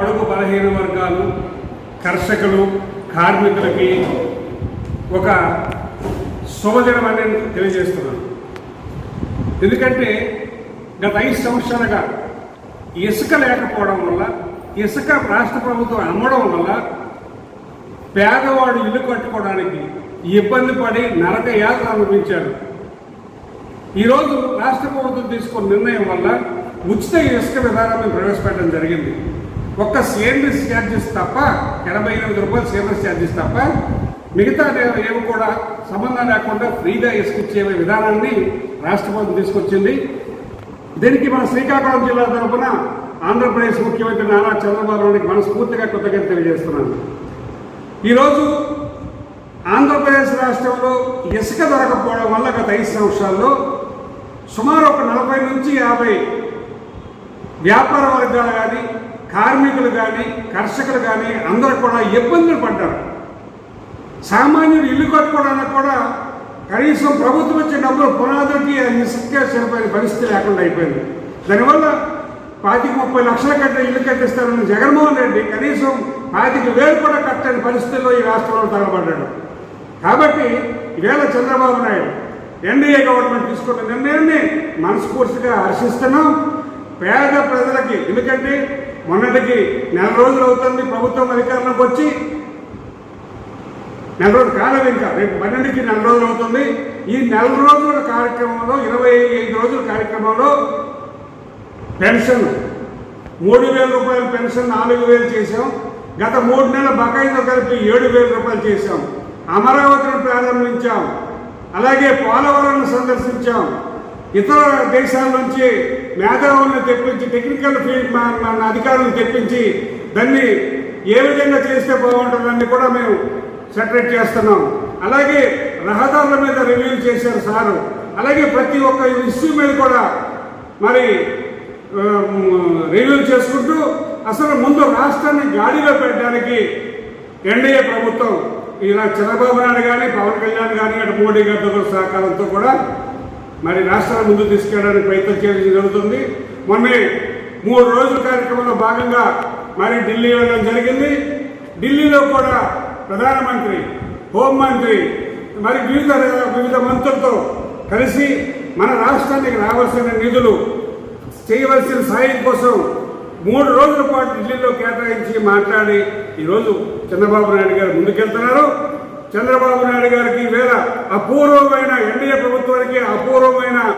అడుగు బలహీన వర్గాలు కర్షకులు కార్మికులకి ఒక శుభదినం అని నేను తెలియజేస్తున్నాను. ఎందుకంటే గత ఐదు సంవత్సరాలుగా ఇసుక లేకపోవడం వల్ల ఇసుక రాష్ట్ర ప్రభుత్వం అమ్మడం వల్ల పేదవాడు ఇల్లు కట్టుకోవడానికి ఇబ్బంది పడి నరక యాత్ర అనుభవించాడు. ఈరోజు రాష్ట్ర ప్రభుత్వం తీసుకున్న నిర్ణయం వల్ల ఉచిత ఇసుక విధానాన్ని ప్రవేశపెట్టడం జరిగింది. ఒక్క సిఎన్ఎస్ ఛార్జెస్ తప్ప ఎనభై ఎనిమిది రూపాయలు సిఎన్ఎస్ ఛార్జెస్ తప్ప మిగతా ఏమి కూడా సంబంధం లేకుండా ఫ్రీగా ఇసుక ఇచ్చే విధానాన్ని రాష్ట్ర ప్రభుత్వం తీసుకొచ్చింది. దీనికి మన శ్రీకాకుళం జిల్లా తరఫున ఆంధ్రప్రదేశ్ ముఖ్యమంత్రి నారా చంద్రబాబు నాయుడికి మనస్ఫూర్తిగా కృతజ్ఞత తెలియజేస్తున్నాను. ఈరోజు ఆంధ్రప్రదేశ్ రాష్ట్రంలో ఇసుక దొరకపోవడం వల్ల గత ఐదు సంవత్సరాల్లో సుమారు ఒక నలభై నుంచి యాభై వ్యాపార వర్గాలు కానీ కార్మికులు కానీ కర్షకులు కానీ అందరూ కూడా ఇబ్బందులు పడ్డారు. సామాన్యులు ఇల్లు కట్టుకోవడానికి కూడా కనీసం ప్రభుత్వం ఇచ్చే డబ్బులు పునాదులకి ఇసుకే సరిపోయిన పరిస్థితి లేకుండా అయిపోయింది. దానివల్ల పాతిక ముప్పై లక్షల కంటే ఇల్లు కట్టిస్తారని జగన్మోహన్ రెడ్డి కనీసం పాతిక వేలు కూడా కట్టని పరిస్థితుల్లో ఈ రాష్ట్రంలో తగలబడ్డాడు. కాబట్టి ఈవేళ చంద్రబాబు నాయుడు ఎన్డీఏ గవర్నమెంట్ తీసుకున్న నిర్ణయాన్ని మనస్ఫూర్తిగా హర్షిస్తున్నాం. పేద ప్రజలకి ఎందుకంటే మొన్నటికి నెల రోజులు అవుతుంది ప్రభుత్వం అధికారంలోకి వచ్చి. నెల రోజులు కాలం ఇంకా రేపు పన్నెండుకి నెల రోజులు అవుతుంది. ఈ నెల రోజుల కార్యక్రమంలో ఇరవై ఐదు రోజుల కార్యక్రమంలో పెన్షన్ మూడు వేల రూపాయల పెన్షన్ నాలుగు వేలు చేసాం గత మూడు నెలల బకాయితో కలిపి ఏడు వేల రూపాయలు చేశాం. అమరావతిని ప్రారంభించాం. అలాగే పోలవరం సందర్శించాం. ఇతర దేశాల నుంచి మేధావులను తెప్పించి టెక్నికల్ ఫీల్డ్ మన మన అధికారులను తెప్పించి దాన్ని ఏ విధంగా చేస్తే బాగుంటుందని కూడా మేము సెటరేట్ చేస్తున్నాం. అలాగే రహదారుల మీద రివ్యూ చేశారు సారు. అలాగే ప్రతి ఒక్క ఇష్యూ మీద కూడా మరి రివ్యూ చేసుకుంటూ అసలు ముందు రాష్ట్రాన్ని గాడిలో పెట్టడానికి ఎన్డీఏ ప్రభుత్వం ఇలా చంద్రబాబు నాయుడు కానీ పవన్ కళ్యాణ్ కానీ అటు మోడీ గారితో సహకారంతో కూడా మరి రాష్ట్రాన్ని ముందు తీసుకెళ్ళడానికి ప్రయత్నం చేయడం జరుగుతుంది. మొన్న మూడు రోజుల కార్యక్రమంలో భాగంగా మరి ఢిల్లీ వెళ్ళడం జరిగింది. ఢిల్లీలో కూడా ప్రధానమంత్రి హోంమంత్రి మరి వివిధ వివిధ మంత్రులతో కలిసి మన రాష్ట్రానికి రావాల్సిన నిధులు చేయవలసిన సాయం కోసం మూడు రోజుల పాటు ఢిల్లీలో కేటాయించి మాట్లాడి ఈరోజు చంద్రబాబు నాయుడు గారు ముందుకెళ్తున్నారు. చంద్రబాబు నాయుడు గారికి వేల అపూర్వమైన ఎన్డీఏ ప్రభుత్వానికి అపూర్వమైన